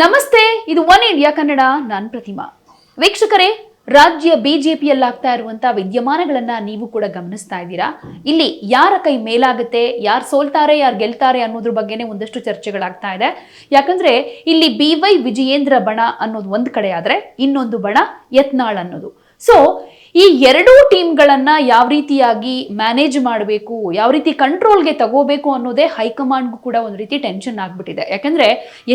ನಮಸ್ತೆ, ಇದು One India Kannada, ನಾನ್ ಪ್ರತಿಮಾ. ವೀಕ್ಷಕರೇ, ರಾಜ್ಯ ಬಿಜೆಪಿಯಲ್ಲಾಗ್ತಾ ಇರುವಂತ ವಿದ್ಯಮಾನಗಳನ್ನ ನೀವು ಕೂಡ ಗಮನಿಸ್ತಾ ಇದ್ದೀರಾ? ಇಲ್ಲಿ ಯಾರ ಕೈ ಮೇಲಾಗುತ್ತೆ, ಯಾರು ಸೋಲ್ತಾರೆ, ಯಾರು ಗೆಲ್ತಾರೆ ಅನ್ನೋದ್ರ ಬಗ್ಗೆನೇ ಒಂದಷ್ಟು ಚರ್ಚೆಗಳಾಗ್ತಾ ಇದೆ. ಯಾಕಂದ್ರೆ, ಇಲ್ಲಿ ಬಿ ವೈ ವಿಜಯೇಂದ್ರ ಬಣ ಅನ್ನೋದು ಒಂದು ಕಡೆ ಆದ್ರೆ ಇನ್ನೊಂದು ಬಣ ಯತ್ನಾಳ್ ಅನ್ನೋದು. ಸೊ ಈ ಎರಡೂ ಟೀಮ್ಗಳನ್ನ ಯಾವ ರೀತಿಯಾಗಿ ಮ್ಯಾನೇಜ್ ಮಾಡಬೇಕು, ಯಾವ ರೀತಿ ಕಂಟ್ರೋಲ್ಗೆ ತಗೋಬೇಕು ಅನ್ನೋದೇ ಹೈಕಮಾಂಡ್ಗೂ ಕೂಡ ಒಂದು ರೀತಿ ಟೆನ್ಷನ್ ಆಗ್ಬಿಟ್ಟಿದೆ. ಯಾಕಂದ್ರೆ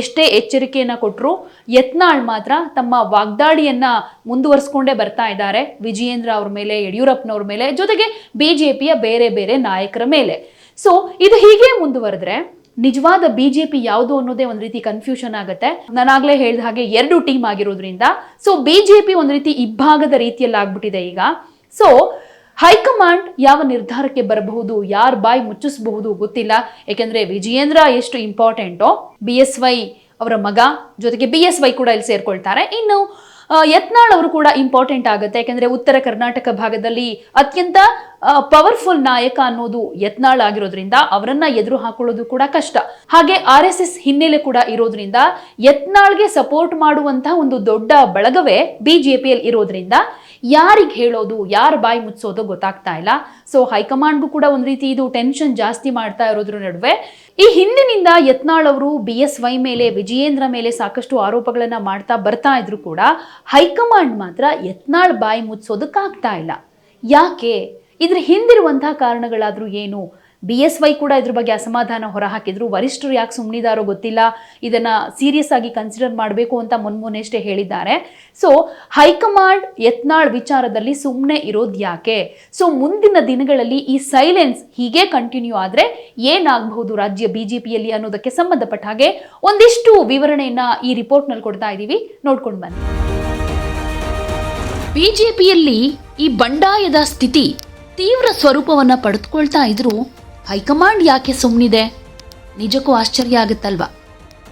ಎಷ್ಟೇ ಎಚ್ಚರಿಕೆಯನ್ನು ಕೊಟ್ಟರು ಯತ್ನಾಳ್ ಮಾತ್ರ ತಮ್ಮ ವಾಗ್ದಾಳಿಯನ್ನ ಮುಂದುವರಿಸ್ಕೊಂಡೇ ಬರ್ತಾ ಇದ್ದಾರೆ. ವಿಜಯೇಂದ್ರ ಅವ್ರ ಮೇಲೆ, ಯಡಿಯೂರಪ್ಪನವ್ರ ಮೇಲೆ, ಜೊತೆಗೆ ಬಿಜೆಪಿಯ ಬೇರೆ ಬೇರೆ ನಾಯಕರ ಮೇಲೆ. ಸೊ ಇದು ಹೀಗೆ ಮುಂದುವರೆದ್ರೆ ನಿಜವಾದ ಬಿಜೆಪಿ ಯಾವುದು ಅನ್ನೋದೇ ಒಂದು ರೀತಿ ಕನ್ಫ್ಯೂಷನ್ ಆಗುತ್ತೆ. ನಾನಾಗ್ಲೇ ಹೇಳಿದ ಹಾಗೆ ಎರಡು ಟೀಮ್ ಆಗಿರೋದ್ರಿಂದ. ಸೊ ಬಿಜೆಪಿ ಒಂದು ರೀತಿ ಇಬ್ಬಾಗದ ರೀತಿಯಲ್ಲಿ ಆಗ್ಬಿಟ್ಟಿದೆ ಈಗ. ಸೊ ಹೈಕಮಾಂಡ್ ಯಾವ ನಿರ್ಧಾರಕ್ಕೆ ಬರಬಹುದು, ಯಾರ್ ಬಾಯಿ ಮುಚ್ಚಿಸಬಹುದು ಗೊತ್ತಿಲ್ಲ. ಯಾಕೆಂದ್ರೆ ವಿಜಯೇಂದ್ರ ಎಷ್ಟು ಇಂಪಾರ್ಟೆಂಟೋ ಬಿ ಎಸ್ ವೈ ಅವರ ಮಗ, ಜೊತೆಗೆ ಬಿ ಎಸ್ ವೈ ಕೂಡ ಇಲ್ಲಿ ಸೇರ್ಕೊಳ್ತಾರೆ. ಇನ್ನು ಯತ್ನಾಳ್ ಅವರು ಕೂಡ ಇಂಪಾರ್ಟೆಂಟ್ ಆಗುತ್ತೆ. ಯಾಕೆಂದ್ರೆ ಉತ್ತರ ಕರ್ನಾಟಕ ಭಾಗದಲ್ಲಿ ಅತ್ಯಂತ ಪವರ್ಫುಲ್ ನಾಯಕ ಅನ್ನೋದು ಯತ್ನಾಳ್ ಆಗಿರೋದ್ರಿಂದ ಅವರನ್ನ ಎದುರು ಹಾಕೊಳ್ಳೋದು ಕೂಡ ಕಷ್ಟ. ಹಾಗೆ ಆರ್ ಎಸ್ ಎಸ್ ಹಿನ್ನೆಲೆ ಕೂಡ ಇರೋದ್ರಿಂದ ಯತ್ನಾಳ್ಗೆ ಸಪೋರ್ಟ್ ಮಾಡುವಂತಹ ಒಂದು ದೊಡ್ಡ ಬಳಗವೇ ಬಿಜೆಪಿಯಲ್ಲಿ ಇರೋದ್ರಿಂದ ಯಾರಿಗೆ ಹೇಳೋದು, ಯಾರ ಬಾಯಿ ಮುಚ್ಚೋದು ಗೊತ್ತಾಗ್ತಾ ಇಲ್ಲ. ಸೊ ಹೈಕಮಾಂಡ್ಗೂ ಕೂಡ ಒಂದು ರೀತಿ ಇದು ಟೆನ್ಷನ್ ಜಾಸ್ತಿ ಮಾಡ್ತಾ ಇರೋದ್ರ ನಡುವೆ ಈ ಹಿಂದಿನಿಂದ ಯತ್ನಾಳ್ ಅವರು ಬಿ ಎಸ್ ವೈ ಮೇಲೆ, ವಿಜಯೇಂದ್ರ ಮೇಲೆ ಸಾಕಷ್ಟು ಆರೋಪಗಳನ್ನ ಮಾಡ್ತಾ ಬರ್ತಾ ಇದ್ರು ಕೂಡ ಹೈಕಮಾಂಡ್ ಮಾತ್ರ ಯತ್ನಾಳ್ ಬಾಯಿ ಮುಚ್ಚೋದಕ್ಕಾಗ್ತಾ ಇಲ್ಲ. ಯಾಕೆ? ಇದ್ರ ಹಿಂದಿರುವಂತಹ ಕಾರಣಗಳಾದರೂ ಏನು? ಬಿ ಎಸ್ ವೈ ಕೂಡ ಇದ್ರ ಬಗ್ಗೆ ಅಸಮಾಧಾನ ಹೊರಹಾಕಿದ್ರು. ವರಿಷ್ಠರು ಯಾಕೆ ಸುಮ್ಮನಿದಾರೋ ಗೊತ್ತಿಲ್ಲ. ಇದನ್ನ ಸೀರಿಯಸ್ ಆಗಿ ಕನ್ಸಿಡರ್ ಮಾಡಬೇಕು ಅಂತ ಮುನ್ಮುನ್ನಷ್ಟೇ ಹೇಳಿದ್ದಾರೆ. ಸೊ ಹೈಕಮಾಂಡ್ ಯತ್ನಾಳ್ ವಿಚಾರದಲ್ಲಿ ಸುಮ್ಮನೆ ಇರೋದು ಯಾಕೆ? ಸೊ ಮುಂದಿನ ದಿನಗಳಲ್ಲಿ ಈ ಸೈಲೆನ್ಸ್ ಹೀಗೆ ಕಂಟಿನ್ಯೂ ಆದ್ರೆ ಏನಾಗಬಹುದು ರಾಜ್ಯ ಬಿಜೆಪಿಯಲ್ಲಿ ಅನ್ನೋದಕ್ಕೆ ಸಂಬಂಧಪಟ್ಟ ಹಾಗೆ ಒಂದಿಷ್ಟು ವಿವರಣೆಯನ್ನ ಈ ರಿಪೋರ್ಟ್ನಲ್ಲಿ ಕೊಡ್ತಾ ಇದ್ದೀವಿ. ನೋಡ್ಕೊಂಡು ಬನ್ನಿ. ಬಿಜೆಪಿಯಲ್ಲಿ ಈ ಬಂಡಾಯದ ಸ್ಥಿತಿ ತೀವ್ರ ಸ್ವರೂಪವನ್ನ ಪಡೆದುಕೊಳ್ತಾ ಇದ್ರು, ಹೈಕಮಾಂಡ್ ಯಾಕೆ ಸುಮ್ಮನಿದೆ ನಿಜಕ್ಕೂ ಆಶ್ಚರ್ಯ ಆಗುತ್ತಲ್ವಾ?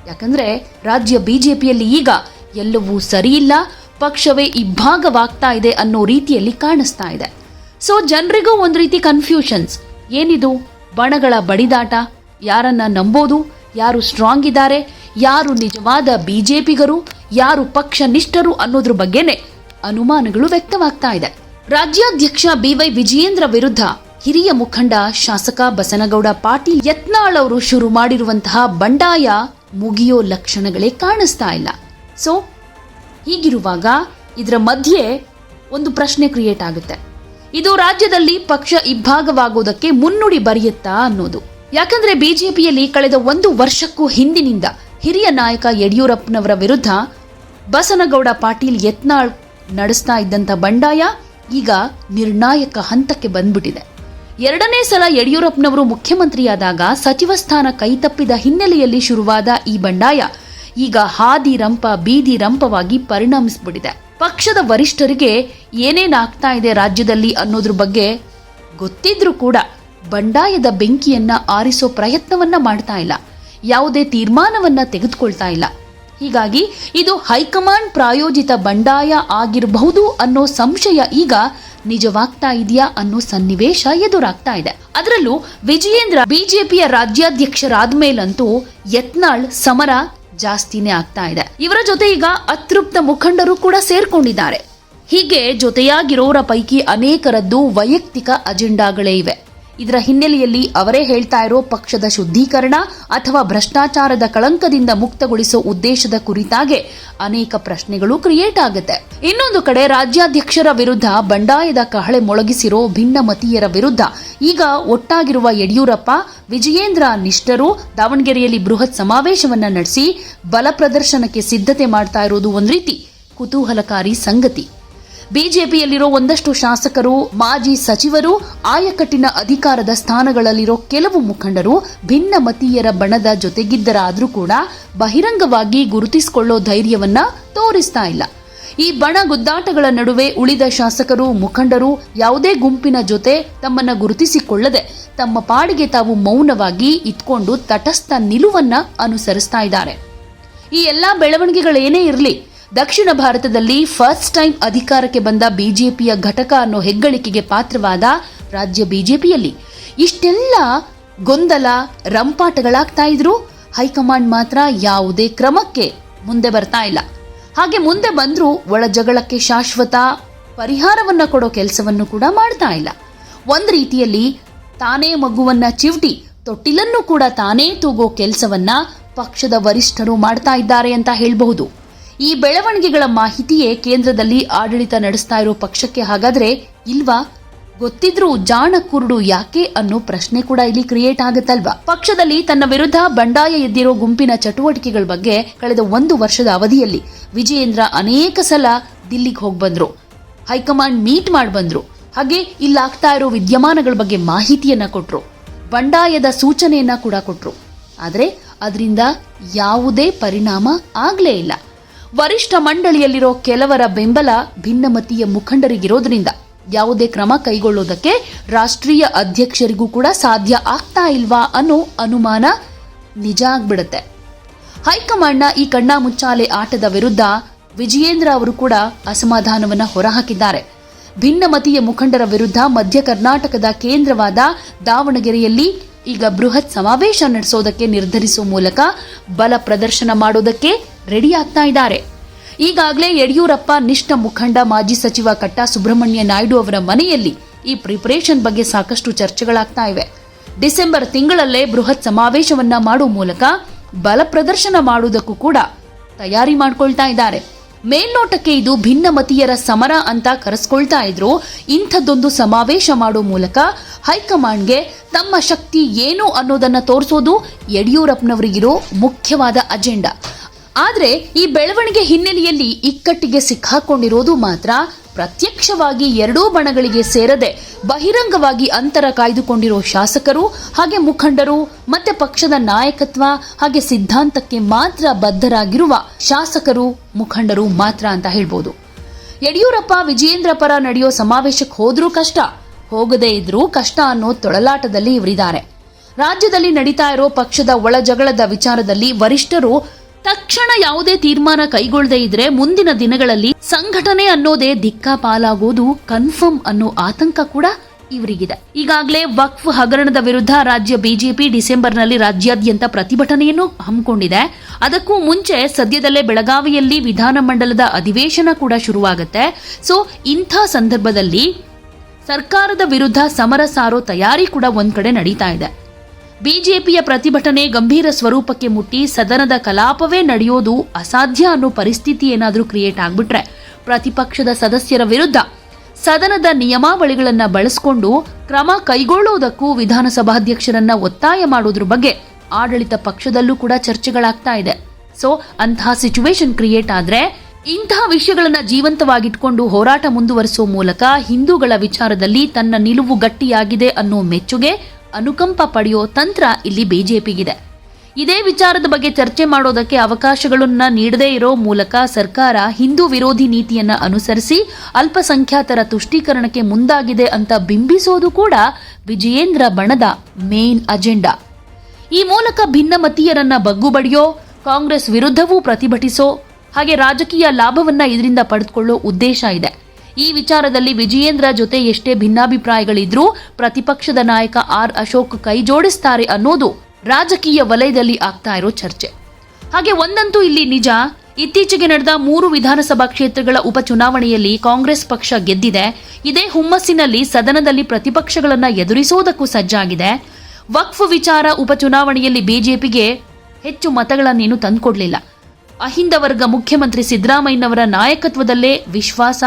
ಯಾಕಂದ್ರೆ ರಾಜ್ಯ ಬಿಜೆಪಿಯಲ್ಲಿ ಈಗ ಎಲ್ಲವೂ ಸರಿಯಿಲ್ಲ, ಪಕ್ಷವೇ ಇಬ್ಬಾಗವಾಗ್ತಾ ಇದೆ ಅನ್ನೋ ರೀತಿಯಲ್ಲಿ ಕಾಣಿಸ್ತಾ ಇದೆ. ಸೊ ಜನರಿಗೂ ಒಂದು ರೀತಿ ಕನ್ಫ್ಯೂಷನ್ಸ್ ಏನಿದು? ಬಣಗಳ ಬಡಿದಾಟ? ಯಾರನ್ನ ನಂಬೋದು? ಯಾರು ಸ್ಟ್ರಾಂಗ್ ಇದ್ದಾರೆ? ಯಾರು ನಿಜವಾದ ಬಿಜೆಪಿಗರು? ಯಾರು ಪಕ್ಷ ನಿಷ್ಠರು ಅನ್ನೋದ್ರ ಬಗ್ಗೆನೆ ಅನುಮಾನಗಳು ವ್ಯಕ್ತವಾಗ್ತಾ ಇದೆ. ರಾಜ್ಯಾಧ್ಯಕ್ಷ ಬಿವೈ ವಿಜಯೇಂದ್ರ ವಿರುದ್ಧ ಹಿರಿಯ ಮುಖಂಡ ಶಾಸಕ ಬಸನಗೌಡ ಪಾಟೀಲ್ ಯತ್ನಾಳ್ ಅವರು ಶುರು ಮಾಡಿರುವಂತಹ ಬಂಡಾಯ ಮುಗಿಯೋ ಲಕ್ಷಣಗಳೇ ಕಾಣಿಸ್ತಾ ಇಲ್ಲ. ಸೊ ಹೀಗಿರುವಾಗ ಇದರ ಮಧ್ಯೆ ಒಂದು ಪ್ರಶ್ನೆ ಕ್ರಿಯೇಟ್ ಆಗುತ್ತೆ. ಇದು ರಾಜ್ಯದಲ್ಲಿ ಪಕ್ಷ ಇಬ್ಬಾಗವಾಗುವುದಕ್ಕೆ ಮುನ್ನುಡಿ ಬರೆಯುತ್ತಾ ಅನ್ನೋದು. ಯಾಕಂದ್ರೆ ಬಿಜೆಪಿಯಲ್ಲಿ ಕಳೆದ ಒಂದು ವರ್ಷಕ್ಕೂ ಹಿಂದಿನಿಂದ ಹಿರಿಯ ನಾಯಕ ಯಡಿಯೂರಪ್ಪನವರ ವಿರುದ್ಧ ಬಸನಗೌಡ ಪಾಟೀಲ್ ಯತ್ನಾಳ್ ನಡೆಸ್ತಾ ಇದ್ದಂತ ಬಂಡಾಯ ಈಗ ನಿರ್ಣಾಯಕ ಹಂತಕ್ಕೆ ಬಂದ್ಬಿಟ್ಟಿದೆ. ಎರಡನೇ ಸಲ ಯಡಿಯೂರಪ್ಪನವರು ಮುಖ್ಯಮಂತ್ರಿಯಾದಾಗ ಸಚಿವ ಸ್ಥಾನ ಕೈತಪ್ಪಿದ ಹಿನ್ನೆಲೆಯಲ್ಲಿ ಶುರುವಾದ ಈ ಬಂಡಾಯ ಈಗ ಹಾದಿ ರಂಪ ಬೀದಿ ರಂಪವಾಗಿ ಪರಿಣಮಿಸ್ಬಿಟ್ಟಿದೆ. ಪಕ್ಷದ ವರಿಷ್ಠರಿಗೆ ಏನೇನಾಗ್ತಾ ಇದೆ ರಾಜ್ಯದಲ್ಲಿ ಅನ್ನೋದ್ರ ಬಗ್ಗೆ ಗೊತ್ತಿದ್ರೂ ಕೂಡ ಬಂಡಾಯದ ಬೆಂಕಿಯನ್ನ ಆರಿಸೋ ಪ್ರಯತ್ನವನ್ನ ಮಾಡ್ತಾ ಇಲ್ಲ. ಯಾವುದೇ ತೀರ್ಮಾನವನ್ನ ತೆಗೆದುಕೊಳ್ತಾ ಇಲ್ಲ. ಹೀಗಾಗಿ ಇದು ಹೈಕಮಾಂಡ್ ಪ್ರಾಯೋಜಿತ ಬಂಡಾಯ ಆಗಿರಬಹುದು ಅನ್ನೋ ಸಂಶಯ ಈಗ ನಿಜವಾಗ್ತಾ ಇದೆಯಾ ಅನ್ನೋ ಸನ್ನಿವೇಶ ಎದುರಾಗ್ತಾ ಇದೆ. ಅದರಲ್ಲೂ ವಿಜಯೇಂದ್ರ ಬಿಜೆಪಿಯ ರಾಜ್ಯಾಧ್ಯಕ್ಷರಾದ್ಮೇಲಂತೂ ಯತ್ನಾಳ್ ಸಮರ ಜಾಸ್ತಿನೇ ಆಗ್ತಾ ಇದೆ. ಇವರ ಜೊತೆ ಈಗ ಅತೃಪ್ತ ಮುಖಂಡರು ಕೂಡ ಸೇರ್ಕೊಂಡಿದ್ದಾರೆ. ಹೀಗೆ ಜೊತೆಯಾಗಿರೋರ ಪೈಕಿ ಅನೇಕರದ್ದು ವೈಯಕ್ತಿಕ ಅಜೆಂಡಾಗಳೇ ಇವೆ. ಇದರ ಹಿನ್ನೆಲೆಯಲ್ಲಿ ಅವರೇ ಹೇಳ್ತಾ ಇರೋ ಪಕ್ಷದ ಶುದ್ಧೀಕರಣ ಅಥವಾ ಭ್ರಷ್ಟಾಚಾರದ ಕಳಂಕದಿಂದ ಮುಕ್ತಗೊಳಿಸೋ ಉದ್ದೇಶದ ಕುರಿತಾಗೆ ಅನೇಕ ಪ್ರಶ್ನೆಗಳು ಕ್ರಿಯೇಟ್ ಆಗುತ್ತೆ. ಇನ್ನೊಂದು ಕಡೆ ರಾಜ್ಯಾಧ್ಯಕ್ಷರ ವಿರುದ್ಧ ಬಂಡಾಯದ ಕಹಳೆ ಮೊಳಗಿಸಿರೋ ಭಿನ್ನಮತೀಯರ ವಿರುದ್ಧ ಈಗ ಒಟ್ಟಾಗಿರುವ ಯಡಿಯೂರಪ್ಪ, ವಿಜಯೇಂದ್ರ ನಿಷ್ಠರು ದಾವಣಗೆರೆಯಲ್ಲಿ ಬೃಹತ್ ಸಮಾವೇಶವನ್ನ ನಡೆಸಿ ಬಲ ಪ್ರದರ್ಶನಕ್ಕೆ ಸಿದ್ಧತೆ ಮಾಡ್ತಾ ಇರೋದು ಒಂದು ರೀತಿ ಕುತೂಹಲಕಾರಿ ಸಂಗತಿ. ಬಿಜೆಪಿಯಲ್ಲಿರೋ ಒಂದಷ್ಟು ಶಾಸಕರು, ಮಾಜಿ ಸಚಿವರು, ಆಯಕಟ್ಟಿನ ಅಧಿಕಾರದ ಸ್ಥಾನಗಳಲ್ಲಿರೋ ಕೆಲವು ಮುಖಂಡರು ಭಿನ್ನಮತೀಯರ ಬಣದ ಜೊತೆಗಿದ್ದರಾದರೂ ಕೂಡ ಬಹಿರಂಗವಾಗಿ ಗುರುತಿಸಿಕೊಳ್ಳೋ ಧೈರ್ಯವನ್ನ ತೋರಿಸ್ತಾ ಇಲ್ಲ. ಈ ಬಣ ಗುದ್ದಾಟಗಳ ನಡುವೆ ಉಳಿದ ಶಾಸಕರು, ಮುಖಂಡರು ಯಾವುದೇ ಗುಂಪಿನ ಜೊತೆ ತಮ್ಮನ್ನ ಗುರುತಿಸಿಕೊಳ್ಳದೆ ತಮ್ಮ ಪಾಡಿಗೆ ತಾವು ಮೌನವಾಗಿ ಇತ್ಕೊಂಡು ತಟಸ್ಥ ನಿಲುವನ್ನ ಅನುಸರಿಸ್ತಾ ಇದ್ದಾರೆ. ಈ ಎಲ್ಲಾ ಬೆಳವಣಿಗೆಗಳೇನೇ ಇರಲಿ ದಕ್ಷಿಣ ಭಾರತದಲ್ಲಿ ಫಸ್ಟ್ ಟೈಮ್ ಅಧಿಕಾರಕ್ಕೆ ಬಂದ ಬಿಜೆಪಿಯ ಘಟಕ ಅನ್ನೋ ಹೆಗ್ಗಳಿಕೆಗೆ ಪಾತ್ರವಾದ ರಾಜ್ಯ ಬಿಜೆಪಿಯಲ್ಲಿ. ಇಷ್ಟೆಲ್ಲ ಗೊಂದಲ, ರಂಪಾಟಗಳಾಗ್ತಾ ಇದ್ರು. ಹೈಕಮಾಂಡ್ ಮಾತ್ರ ಯಾವುದೇ ಕ್ರಮಕ್ಕೆ ಮುಂದೆ ಬರ್ತಾ ಇಲ್ಲ. ಹಾಗೆ ಮುಂದೆ ಬಂದರೂ ಒಳ ಜಗಳಕ್ಕೆ ಶಾಶ್ವತ ಪರಿಹಾರವನ್ನ ಕೊಡೋ ಕೆಲಸವನ್ನು ಕೂಡ ಮಾಡ್ತಾ ಇಲ್ಲ. ಒಂದು ರೀತಿಯಲ್ಲಿ ತಾನೇ ಮಗುವನ್ನ ಚಿವಟಿ, ತೊಟ್ಟಿಲನ್ನು ಕೂಡ ತಾನೇ ತೂಗೋ ಕೆಲಸವನ್ನ ಪಕ್ಷದ ವರಿಷ್ಠರು ಮಾಡ್ತಾ ಇದ್ದಾರೆ ಅಂತ ಹೇಳಬಹುದು. ಈ ಬೆಳವಣಿಗೆಗಳ ಮಾಹಿತಿಯೇ ಕೇಂದ್ರದಲ್ಲಿ ಆಡಳಿತ ನಡೆಸ್ತಾ ಇರೋ ಪಕ್ಷಕ್ಕೆ ಹಾಗಾದ್ರೆ ಇಲ್ವಾ? ಗೊತ್ತಿದ್ರೂ ಜಾಣ ಕುರುಡು ಯಾಕೆ ಅನ್ನೋ ಪ್ರಶ್ನೆ ಕೂಡ ಇಲ್ಲಿ ಕ್ರಿಯೇಟ್ ಆಗುತ್ತಲ್ವಾ? ಪಕ್ಷದಲ್ಲಿ ತನ್ನ ವಿರುದ್ಧ ಬಂಡಾಯ ಎದ್ದಿರೋ ಗುಂಪಿನ ಚಟುವಟಿಕೆಗಳ ಬಗ್ಗೆ ಕಳೆದ ಒಂದು ವರ್ಷದ ಅವಧಿಯಲ್ಲಿ ವಿಜಯೇಂದ್ರ ಅನೇಕ ಸಲ ದಿಲ್ಲಿಗೆ ಹೋಗಿ ಬಂದ್ರು, ಹೈಕಮಾಂಡ್ ಮೀಟ್ ಮಾಡಿ ಬಂದ್ರು. ಹಾಗೆ ಇಲ್ಲಾಗ್ತಾ ಇರೋ ವಿದ್ಯಮಾನಗಳ ಬಗ್ಗೆ ಮಾಹಿತಿಯನ್ನ ಕೊಟ್ರು, ಬಂಡಾಯದ ಸೂಚನೆಯನ್ನ ಕೂಡ ಕೊಟ್ರು. ಆದ್ರೆ ಅದರಿಂದ ಯಾವುದೇ ಪರಿಣಾಮ ಆಗ್ಲೇ ಇಲ್ಲ. ವರಿಷ್ಠ ಮಂಡಳಿಯಲ್ಲಿರೋ ಕೆಲವರ ಬೆಂಬಲ ಭಿನ್ನಮತೀಯ ಮುಖಂಡರಿಗಿರೋದ್ರಿಂದ ಯಾವುದೇ ಕ್ರಮ ಕೈಗೊಳ್ಳೋದಕ್ಕೆ ರಾಷ್ಟ್ರೀಯ ಅಧ್ಯಕ್ಷರಿಗೂ ಕೂಡ ಸಾಧ್ಯ ಆಗ್ತಾ ಇಲ್ವಾ ಅನ್ನೋ ಅನುಮಾನ ನಿಜ ಆಗ್ಬಿಡುತ್ತೆ. ಹೈಕಮಾಂಡ್ನ ಈ ಕಣ್ಣಾಮುಚ್ಚಾಲೆ ಆಟದ ವಿರುದ್ಧ ವಿಜಯೇಂದ್ರ ಅವರು ಕೂಡ ಅಸಮಾಧಾನವನ್ನು ಹೊರಹಾಕಿದ್ದಾರೆ. ಭಿನ್ನಮತೀಯ ಮುಖಂಡರ ವಿರುದ್ಧ ಮಧ್ಯ ಕರ್ನಾಟಕದ ಕೇಂದ್ರವಾದ ದಾವಣಗೆರೆಯಲ್ಲಿ ಈಗ ಬೃಹತ್ ಸಮಾವೇಶ ನಡೆಸೋದಕ್ಕೆ ನಿರ್ಧರಿಸುವ ಮೂಲಕ ಬಲ ಪ್ರದರ್ಶನ ಮಾಡೋದಕ್ಕೆ ರೆಡಿ ಆಗ್ತಾ ಇದ್ದಾರೆ. ಈಗಾಗಲೇ ಯಡಿಯೂರಪ್ಪ ನಿಷ್ಠ ಮುಖಂಡ ಮಾಜಿ ಸಚಿವ ಕಟ್ಟಾ ಸುಬ್ರಹ್ಮಣ್ಯ ನಾಯ್ಡು ಅವರ ಮನೆಯಲ್ಲಿ ಈ ಪ್ರಿಪರೇಷನ್ ಬಗ್ಗೆ ಸಾಕಷ್ಟು ಚರ್ಚೆಗಳಾಗ್ತಾ ಇವೆ. ಡಿಸೆಂಬರ್ ತಿಂಗಳಲ್ಲೇ ಬೃಹತ್ ಸಮಾವೇಶವನ್ನ ಮಾಡುವ ಮೂಲಕ ಬಲ ಪ್ರದರ್ಶನ ಮಾಡುವುದಕ್ಕೂ ಕೂಡ ತಯಾರಿ ಮಾಡ್ಕೊಳ್ತಾ ಇದ್ದಾರೆ. ಮೇಲ್ನೋಟಕ್ಕೆ ಇದು ಭಿನ್ನಮತೀಯರ ಸಮರ ಅಂತ ಕರೆಸ್ಕೊಳ್ತಾ ಇದ್ರು. ಇಂಥದ್ದೊಂದು ಸಮಾವೇಶ ಮಾಡೋ ಮೂಲಕ ಹೈಕಮಾಂಡ್ಗೆ ತಮ್ಮ ಶಕ್ತಿ ಏನು ಅನ್ನೋದನ್ನ ತೋರಿಸೋದು ಯಡಿಯೂರಪ್ಪನವರಿಗಿರೋ ಮುಖ್ಯವಾದ ಅಜೆಂಡಾ. ಆದ್ರೆ ಈ ಬೆಳವಣಿಗೆ ಹಿನ್ನೆಲೆಯಲ್ಲಿ ಇಕ್ಕಟ್ಟಿಗೆ ಸಿಕ್ಕಾಕೊಂಡಿರೋದು ಮಾತ್ರ ಪ್ರತ್ಯಕ್ಷವಾಗಿ ಎರಡೂ ಬಣಗಳಿಗೆ ಸೇರದೆ ಬಹಿರಂಗವಾಗಿ ಅಂತರ ಕಾಯ್ದುಕೊಂಡಿರೋ ಶಾಸಕರು ಹಾಗೆ ಮುಖಂಡರು ಮತ್ತೆ ಪಕ್ಷದ ನಾಯಕತ್ವ ಹಾಗೆ ಸಿದ್ಧಾಂತಕ್ಕೆ ಮಾತ್ರ ಬದ್ಧರಾಗಿರುವ ಶಾಸಕರು, ಮುಖಂಡರು ಮಾತ್ರ ಅಂತ ಹೇಳ್ಬೋದು. ಯಡಿಯೂರಪ್ಪ, ವಿಜಯೇಂದ್ರ ಪರ ನಡೆಯೋ ಸಮಾವೇಶಕ್ಕೆ ಹೋದ್ರೂ ಕಷ್ಟ, ಹೋಗದೇ ಇದ್ರೂ ಕಷ್ಟ ಅನ್ನೋ ತೊಳಲಾಟದಲ್ಲಿ ಇವರಿದ್ದಾರೆ. ರಾಜ್ಯದಲ್ಲಿ ನಡೀತಾ ಇರೋ ಪಕ್ಷದ ಒಳಜಗಳದ ವಿಚಾರದಲ್ಲಿ ವರಿಷ್ಠರು ತಕ್ಷಣ ಯಾವುದೇ ತೀರ್ಮಾನ ಕೈಗೊಳ್ಳದೇ ಇದ್ರೆ ಮುಂದಿನ ದಿನಗಳಲ್ಲಿ ಸಂಘಟನೆ ಅನ್ನೋದೇ ದಿಕ್ಕ ಪಾಲಾಗೋದು ಕನ್ಫರ್ಮ್ ಅನ್ನೋ ಆತಂಕ ಕೂಡ ಇವರಿಗಿದೆ. ಈಗಾಗಲೇ ವಕ್ಫ್ ಹಗರಣದ ವಿರುದ್ಧ ರಾಜ್ಯ ಬಿಜೆಪಿ ಡಿಸೆಂಬರ್ನಲ್ಲಿ ರಾಜ್ಯಾದ್ಯಂತ ಪ್ರತಿಭಟನೆಯನ್ನು ಹಮ್ಮಿಕೊಂಡಿದೆ. ಅದಕ್ಕೂ ಮುಂಚೆ ಸದ್ಯದಲ್ಲೇ ಬೆಳಗಾವಿಯಲ್ಲಿ ವಿಧಾನಮಂಡಲದ ಅಧಿವೇಶನ ಕೂಡ ಶುರುವಾಗುತ್ತೆ. ಸೊ, ಇಂಥ ಸಂದರ್ಭದಲ್ಲಿ ಸರ್ಕಾರದ ವಿರುದ್ಧ ಸಮರ ಸಾರೋ ತಯಾರಿ ಕೂಡ ಒಂದ್ ಕಡೆ ನಡೀತಾ ಇದೆ. ಬಿಜೆಪಿಯ ಪ್ರತಿಭಟನೆ ಗಂಭೀರ ಸ್ವರೂಪಕ್ಕೆ ಮುಟ್ಟಿ ಸದನದ ಕಲಾಪವೇ ನಡೆಯೋದು ಅಸಾಧ್ಯ ಅನ್ನೋ ಪರಿಸ್ಥಿತಿ ಏನಾದರೂ ಕ್ರಿಯೇಟ್ ಆಗ್ಬಿಟ್ರೆ ಪ್ರತಿಪಕ್ಷದ ಸದಸ್ಯರ ವಿರುದ್ಧ ಸದನದ ನಿಯಮಾವಳಿಗಳನ್ನು ಬಳಸಿಕೊಂಡು ಕ್ರಮ ಕೈಗೊಳ್ಳುವುದಕ್ಕೂ ವಿಧಾನಸಭಾಧ್ಯಕ್ಷರನ್ನ ಒತ್ತಾಯ ಮಾಡೋದ್ರ ಬಗ್ಗೆ ಆಡಳಿತ ಪಕ್ಷದಲ್ಲೂ ಕೂಡ ಚರ್ಚೆಗಳಾಗ್ತಾ ಇದೆ. ಸೊ ಅಂತಹ ಸಿಚುವೇಶನ್ ಕ್ರಿಯೇಟ್ ಆದ್ರೆ ಇಂತಹ ವಿಷಯಗಳನ್ನು ಜೀವಂತವಾಗಿಟ್ಕೊಂಡು ಹೋರಾಟ ಮುಂದುವರಿಸುವ ಮೂಲಕ ಹಿಂದೂಗಳ ವಿಚಾರದಲ್ಲಿ ತನ್ನ ನಿಲುವು ಗಟ್ಟಿಯಾಗಿದೆ ಅನ್ನೋ ಮೆಚ್ಚುಗೆ ಅನುಕಂಪ ಪಡೆಯೋ ತಂತ್ರ ಇಲ್ಲಿ ಬಿಜೆಪಿಗಿದೆ. ಇದೇ ವಿಚಾರದ ಬಗ್ಗೆ ಚರ್ಚೆ ಮಾಡೋದಕ್ಕೆ ಅವಕಾಶಗಳನ್ನ ನೀಡದೇ ಇರೋ ಮೂಲಕ ಸರ್ಕಾರ ಹಿಂದೂ ವಿರೋಧಿ ನೀತಿಯನ್ನ ಅನುಸರಿಸಿ ಅಲ್ಪಸಂಖ್ಯಾತರ ತುಷ್ಟೀಕರಣಕ್ಕೆ ಮುಂದಾಗಿದೆ ಅಂತ ಬಿಂಬಿಸೋದು ಕೂಡ ವಿಜಯೇಂದ್ರ ಬಣದ ಮೇನ್ ಅಜೆಂಡಾ. ಈ ಮೂಲಕ ಭಿನ್ನಮತೀಯರನ್ನ ಬಗ್ಗುಬಡಿಯೋ ಕಾಂಗ್ರೆಸ್ ವಿರುದ್ಧವೂ ಪ್ರತಿಭಟಿಸೋ, ಹಾಗೆ ರಾಜಕೀಯ ಲಾಭವನ್ನ ಇದರಿಂದ ಪಡೆದುಕೊಳ್ಳೋ ಉದ್ದೇಶ ಇದೆ. ಈ ವಿಚಾರದಲ್ಲಿ ವಿಜಯೇಂದ್ರ ಜೊತೆ ಎಷ್ಟೇ ಭಿನ್ನಾಭಿಪ್ರಾಯಗಳಿದ್ರೂ ಪ್ರತಿಪಕ್ಷದ ನಾಯಕ ಆರ್ ಅಶೋಕ್ ಕೈ ಜೋಡಿಸ್ತಾರೆ ಅನ್ನೋದು ರಾಜಕೀಯ ವಲಯದಲ್ಲಿ ಆಗ್ತಾ ಇರೋ ಚರ್ಚೆ. ಹಾಗೆ ಒಂದಂತೂ ಇಲ್ಲಿ ನಿಜ. ಇತ್ತೀಚೆಗೆ ನಡೆದ ಮೂರು ವಿಧಾನಸಭಾ ಕ್ಷೇತ್ರಗಳ ಉಪಚುನಾವಣೆಯಲ್ಲಿ ಕಾಂಗ್ರೆಸ್ ಪಕ್ಷ ಗೆದ್ದಿದೆ. ಇದೇ ಹುಮ್ಮಸ್ಸಿನಲ್ಲಿ ಸದನದಲ್ಲಿ ಪ್ರತಿಪಕ್ಷಗಳನ್ನ ಎದುರಿಸುವುದಕ್ಕೂ ಸಜ್ಜಾಗಿದೆ. ವಕ್ಫ್ ವಿಚಾರ ಉಪಚುನಾವಣೆಯಲ್ಲಿ ಬಿಜೆಪಿಗೆ ಹೆಚ್ಚು ಮತಗಳನ್ನೇನು ತಂದುಕೊಡ್ಲಿಲ್ಲ. ಅಹಿಂದ ವರ್ಗ ಮುಖ್ಯಮಂತ್ರಿ ಸಿದ್ದರಾಮಯ್ಯನವರ ನಾಯಕತ್ವದಲ್ಲೇ ವಿಶ್ವಾಸ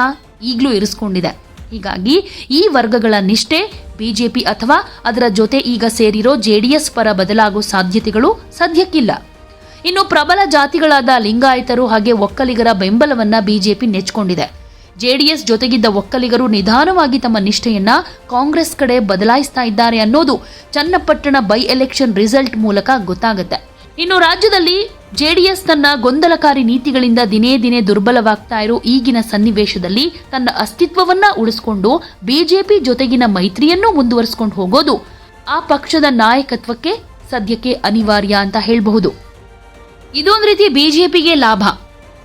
ಈಗಲೂ ಇರಿಸ್ಕೊಂಡಿದೆ. ಹೀಗಾಗಿ ಈ ವರ್ಗಗಳ ನಿಷ್ಠೆ ಬಿಜೆಪಿ ಅಥವಾ ಅದರ ಜೊತೆ ಈಗ ಸೇರಿರೋ ಜೆಡಿಎಸ್ ಪರ ಬದಲಾಗೋ ಸಾಧ್ಯತೆಗಳು ಸದ್ಯಕ್ಕಿಲ್ಲ. ಇನ್ನು ಪ್ರಬಲ ಜಾತಿಗಳಾದ ಲಿಂಗಾಯತರು ಹಾಗೆ ಒಕ್ಕಲಿಗರ ಬೆಂಬಲವನ್ನ ಬಿಜೆಪಿ ನೆಚ್ಚಿಕೊಂಡಿದೆ. ಜೆಡಿಎಸ್ ಜೊತೆಗಿದ್ದ ಒಕ್ಕಲಿಗರು ನಿಧಾನವಾಗಿ ತಮ್ಮ ನಿಷ್ಠೆಯನ್ನ ಕಾಂಗ್ರೆಸ್ ಕಡೆ ಬದಲಾಯಿಸ್ತಾ ಇದ್ದಾರೆ ಅನ್ನೋದು ಚನ್ನಪಟ್ಟಣ ಬೈ ಎಲೆಕ್ಷನ್ ರಿಸಲ್ಟ್ ಮೂಲಕ ಗೊತ್ತಾಗುತ್ತೆ. ಇನ್ನು ರಾಜ್ಯದಲ್ಲಿ ಜೆಡಿಎಸ್ ತನ್ನ ಗೊಂದಲಕಾರಿ ನೀತಿಗಳಿಂದ ದಿನೇ ದಿನೇ ದುರ್ಬಲವಾಗ್ತಾ ಇರೋ ಈಗಿನ ಸನ್ನಿವೇಶದಲ್ಲಿ ತನ್ನ ಅಸ್ತಿತ್ವವನ್ನ ಉಳಿಸಿಕೊಂಡು ಬಿಜೆಪಿ ಜೊತೆಗಿನ ಮೈತ್ರಿಯನ್ನು ಮುಂದುವರಿಸಿಕೊಂಡು ಹೋಗೋದು ಆ ಪಕ್ಷದ ನಾಯಕತ್ವಕ್ಕೆ ಸದ್ಯಕ್ಕೆ ಅನಿವಾರ್ಯ ಅಂತ ಹೇಳಬಹುದು. ಇದೊಂದು ರೀತಿ ಬಿಜೆಪಿಗೆ ಲಾಭ.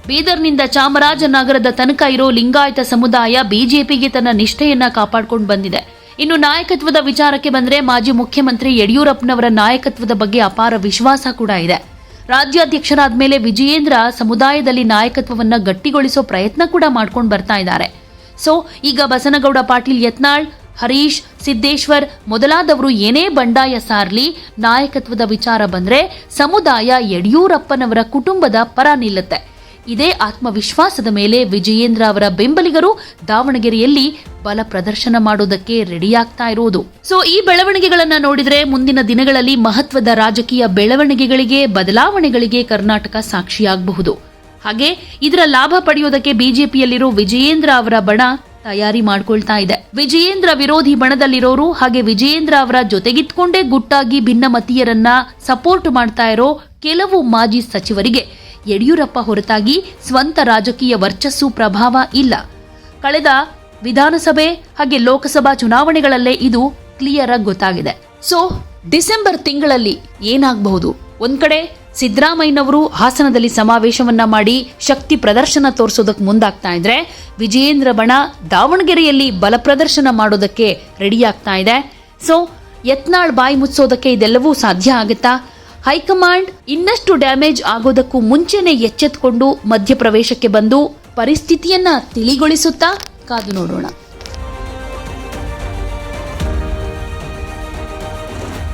ಬೀದರ್ನಿಂದ ಚಾಮರಾಜನಗರದ ತನಕ ಇರೋ ಲಿಂಗಾಯತ ಸಮುದಾಯ ಬಿಜೆಪಿಗೆ ತನ್ನ ನಿಷ್ಠೆಯನ್ನ ಕಾಪಾಡಿಕೊಂಡು ಬಂದಿದೆ. ಇನ್ನು ನಾಯಕತ್ವದ ವಿಚಾರಕ್ಕೆ ಬಂದರೆ ಮಾಜಿ ಮುಖ್ಯಮಂತ್ರಿ ಯಡಿಯೂರಪ್ಪನವರ ನಾಯಕತ್ವದ ಬಗ್ಗೆ ಅಪಾರ ವಿಶ್ವಾಸ ಕೂಡ ಇದೆ. ರಾಜ್ಯಾಧ್ಯಕ್ಷರಾದ ಮೇಲೆ ವಿಜಯೇಂದ್ರ ಸಮುದಾಯದಲ್ಲಿ ನಾಯಕತ್ವವನ್ನ ಗಟ್ಟಿಗೊಳಿಸೋ ಪ್ರಯತ್ನ ಕೂಡ ಮಾಡ್ಕೊಂಡು ಬರ್ತಾ ಇದ್ದಾರೆ. ಸೊ, ಈಗ ಬಸನಗೌಡ ಪಾಟೀಲ್ ಯತ್ನಾಳ್, ಹರೀಶ್, ಸಿದ್ದೇಶ್ವರ್ ಮೊದಲಾದವರು ಏನೇ ಬಂಡಾಯ ಸಾರ್ಲಿ, ನಾಯಕತ್ವದ ವಿಚಾರ ಬಂದ್ರೆ ಸಮುದಾಯ ಯಡಿಯೂರಪ್ಪನವರ ಕುಟುಂಬದ ಪರ ನಿಲ್ಲುತ್ತೆ. ಇದೇ ಆತ್ಮವಿಶ್ವಾಸದ ಮೇಲೆ ವಿಜಯೇಂದ್ರ ಅವರ ಬೆಂಬಲಿಗರು ದಾವಣಗೆರೆಯಲ್ಲಿ ಬಲ ಪ್ರದರ್ಶನ ಮಾಡೋದಕ್ಕೆ ರೆಡಿಯಾಗ್ತಾ ಇರುವುದು. ಸೊ ಈ ಬೆಳವಣಿಗೆಗಳನ್ನ ನೋಡಿದ್ರೆ ಮುಂದಿನ ದಿನಗಳಲ್ಲಿ ಮಹತ್ವದ ರಾಜಕೀಯ ಬೆಳವಣಿಗೆಗಳಿಗೆ, ಬದಲಾವಣೆಗಳಿಗೆ ಕರ್ನಾಟಕ ಸಾಕ್ಷಿಯಾಗಬಹುದು. ಹಾಗೆ ಇದರ ಲಾಭ ಪಡೆಯೋದಕ್ಕೆ ಬಿಜೆಪಿಯಲ್ಲಿರೋ ವಿಜಯೇಂದ್ರ ಅವರ ಬಣ ತಯಾರಿ ಮಾಡ್ಕೊಳ್ತಾ ಇದೆ. ವಿಜಯೇಂದ್ರ ವಿರೋಧಿ ಬಣದಲ್ಲಿರೋರು ಹಾಗೆ ವಿಜಯೇಂದ್ರ ಅವರ ಜೊತೆಗಿತ್ಕೊಂಡೇ ಗುಟ್ಟಾಗಿ ಭಿನ್ನಮತೀಯರನ್ನ ಸಪೋರ್ಟ್ ಮಾಡ್ತಾ ಇರೋ ಕೆಲವು ಮಾಜಿ ಸಚಿವರಿಗೆ ಯಡಿಯೂರಪ್ಪ ಹೊರತಾಗಿ ಸ್ವಂತ ರಾಜಕೀಯ ವರ್ಚಸ್ಸು ಪ್ರಭಾವ ಇಲ್ಲ. ಕಳೆದ ವಿಧಾನಸಭೆ ಹಾಗೆ ಲೋಕಸಭಾ ಚುನಾವಣೆಗಳಲ್ಲೇ ಇದು ಕ್ಲಿಯರ್ ಆಗಿ ಗೊತ್ತಾಗಿದೆ. ಸೊ, ಡಿಸೆಂಬರ್ ತಿಂಗಳಲ್ಲಿ ಏನಾಗಬಹುದು? ಒಂದ್ ಕಡೆ ಸಿದ್ದರಾಮಯ್ಯನವರು ಹಾಸನದಲ್ಲಿ ಸಮಾವೇಶವನ್ನ ಮಾಡಿ ಶಕ್ತಿ ಪ್ರದರ್ಶನ ತೋರಿಸೋದಕ್ಕೆ ಮುಂದಾಗ್ತಾ ಇದ್ರೆ, ವಿಜಯೇಂದ್ರ ಬಣ ದಾವಣಗೆರೆಯಲ್ಲಿ ಬಲ ಪ್ರದರ್ಶನ ಮಾಡೋದಕ್ಕೆ ರೆಡಿ ಆಗ್ತಾ ಇದೆ. ಸೊ, ಯತ್ನಾಳ್ ಬಾಯಿ ಮುಚ್ಚೋದಕ್ಕೆ ಇದೆಲ್ಲವೂ ಸಾಧ್ಯ ಆಗುತ್ತಾ? ಹೈಕಮಾಂಡ್ ಇನ್ನಷ್ಟು ಡ್ಯಾಮೇಜ್ ಆಗೋದಕ್ಕೂ ಮುಂಚೆನೆ ಎಚ್ಚೆತ್ಕೊಂಡು ಮಧ್ಯಪ್ರವೇಶಕ್ಕೆ ಬಂದು ಪರಿಸ್ಥಿತಿಯನ್ನ ತಿಳಿಗೊಳಿಸುತ್ತಾ ಕಾದು ನೋಡೋಣ.